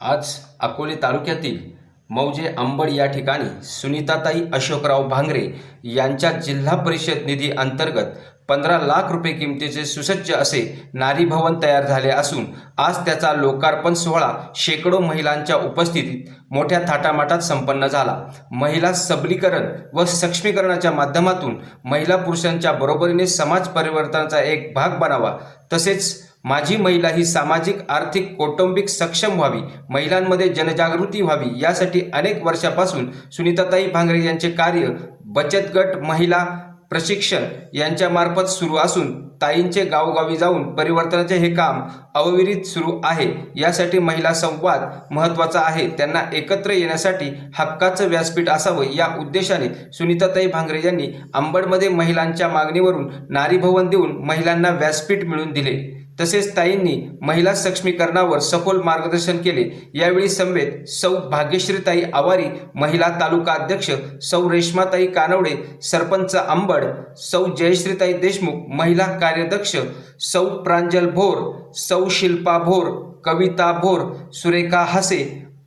आज अकोले तालुक्यातील मौजे अंबड या ठिकाणी सुनीताताई अशोकराव भांगरे यांच्या जिल्हा परिषद निधी अंतर्गत पंधरा लाख रुपये किमतीचे सुसज्ज असे नारी भवन तयार झाले असून आज त्याचा लोकार्पण सोहळा शेकडो महिलांच्या उपस्थितीत मोठ्या थाटामाटात संपन्न झाला. महिला सबलीकरण व सक्षमीकरणाच्या माध्यमातून महिला पुरुषांच्या बरोबरीने समाज परिवर्तनाचा एक भाग बनावा तसेच माझी महिला ही सामाजिक आर्थिक कौटुंबिक सक्षम व्हावी महिलांमध्ये जनजागृती व्हावी यासाठी अनेक वर्षापासून सुनीताताई भांगरे यांचे कार्य बचत गट महिला प्रशिक्षण यांच्यामार्फत सुरू असून ताईंचे गावोगावी जाऊन परिवर्तनाचे हे काम अविरित सुरू आहे. यासाठी महिला संवाद महत्त्वाचा आहे. त्यांना एकत्र येण्यासाठी हक्काचं व्यासपीठ असावं या उद्देशाने सुनीताताई भांगरे यांनी अंबडमध्ये महिलांच्या मागणीवरून नारीभवन देऊन महिलांना व्यासपीठ मिळवून दिले. तसेच ताईंनी महिला सक्षमीकरणावर सखोल मार्गदर्शन केले. यावेळी समवेत सौ भाग्यश्रीताई आवारी महिला तालुका अध्यक्ष सौ रेश्माताई कानवडे सरपंच अंबड सौ जयश्रीताई देशमुख महिला कार्याध्यक्ष सौ प्रांजल भोर सौ शिल्पा भोर कविता भोर सुरेखा हसे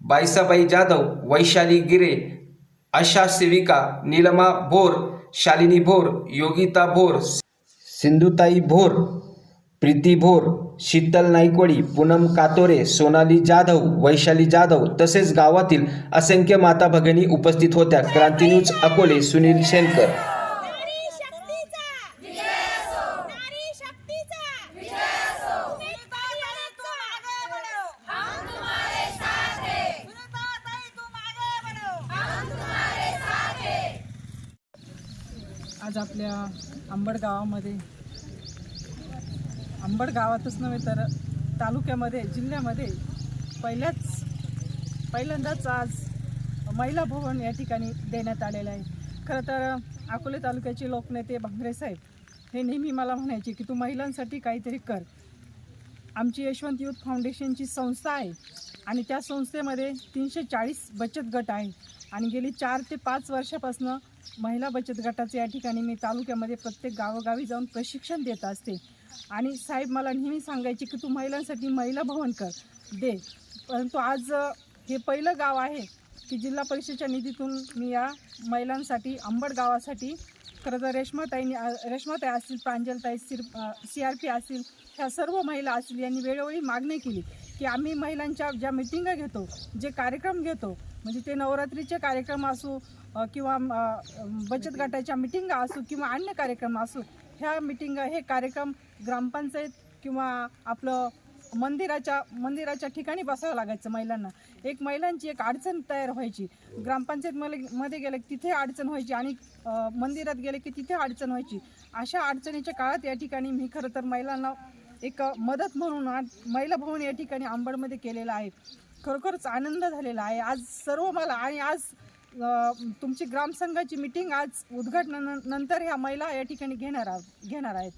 बायसाबाई जाधव वैशाली गिरे आशा सेविका नीलमा भोर शालिनी भोर योगिता भोर सिंधुताई भोर प्रीती भोर शीतल नाईकवडी पूनम कातोरे सोनाली जाधव वैशाली जाधव तसेच गावातील असंख्य माता भगिनी उपस्थित होत्या. क्रांती न्यूज अकोले सुनील शेनकर नारी शक्तीचा. विजय असो नारी शक्तीचा. विजय असो सुनीताताई तुम आगे बढ़ो हम तुम्हारे साथ हैं सुनीताताई तुम आगे बढ़ो हम तुम्हारे साथ हैं आज आपल्या अंबड गावामध्ये अंबड गावातच नव्हे तर तालुक्यामध्ये जिल्ह्यामध्ये पहिल्याच पहिल्यांदाच आज महिला भवन या ठिकाणी देण्यात आलेलं आहे. खरं तर अकोले तालुक्याचे लोकनेते भांगरे साहेब हे नेहमी मला म्हणायचे की तू महिलांसाठी काहीतरी कर. आमची यशवंत यूथ फाउंडेशनची संस्था आहे आणि त्या संस्थेमध्ये तीनशे चाळीस बचत गट आहे आणि गेली चार ते पाच वर्षापासून महिला बचत गटाचे या ठिकाणी मी तालुक्यामध्ये प्रत्येक गावोगावी जाऊन प्रशिक्षण देत असते. आणि साहेब मला नेहमी सांगायचे की तू महिलांसाठी महिला भवन कर दे. परंतु आज हे पहिलं गाव आहे की जिल्हा परिषदेच्या निधीतून मी या महिलांसाठी अंबड गावासाठी खरं तर रेश्माताईनी रेश्माताई असतील प्रांजलताई सिर सी आर पी असतील ह्या सर्व महिला असतील यांनी वेळोवेळी मागणी केली की आम्ही महिलांच्या ज्या मिटिंगा घेतो जे कार्यक्रम घेतो म्हणजे ते नवरात्रीचे कार्यक्रम असू किंवा बचत गटाच्या मिटिंगा असो किंवा अन्य कार्यक्रम असो ह्या मिटिंग हे कार्यक्रम ग्रामपंचायत किंवा आपलं मंदिराच्या मंदिराच्या ठिकाणी बसावं लागायचं महिलांना. एक महिलांची एक अडचण तयार व्हायची. ग्रामपंचायत मध्ये मध्ये गेले तिथे अडचण व्हायची आणि मंदिरात गेले की तिथे अडचण व्हायची. अशा अडचणीच्या काळात या ठिकाणी मी खरं तर महिलांना एक मदत म्हणून महिला भवन या ठिकाणी आंबडमध्ये केलेलं आहे. खरोखरच आनंद झालेला आहे. आज सर्व मला आणि आज तुमची ग्रामसंघाची मिटिंग आज उद्घाटनानंतर ह्या महिला या ठिकाणी घेणार आहोत घेणार आहेत.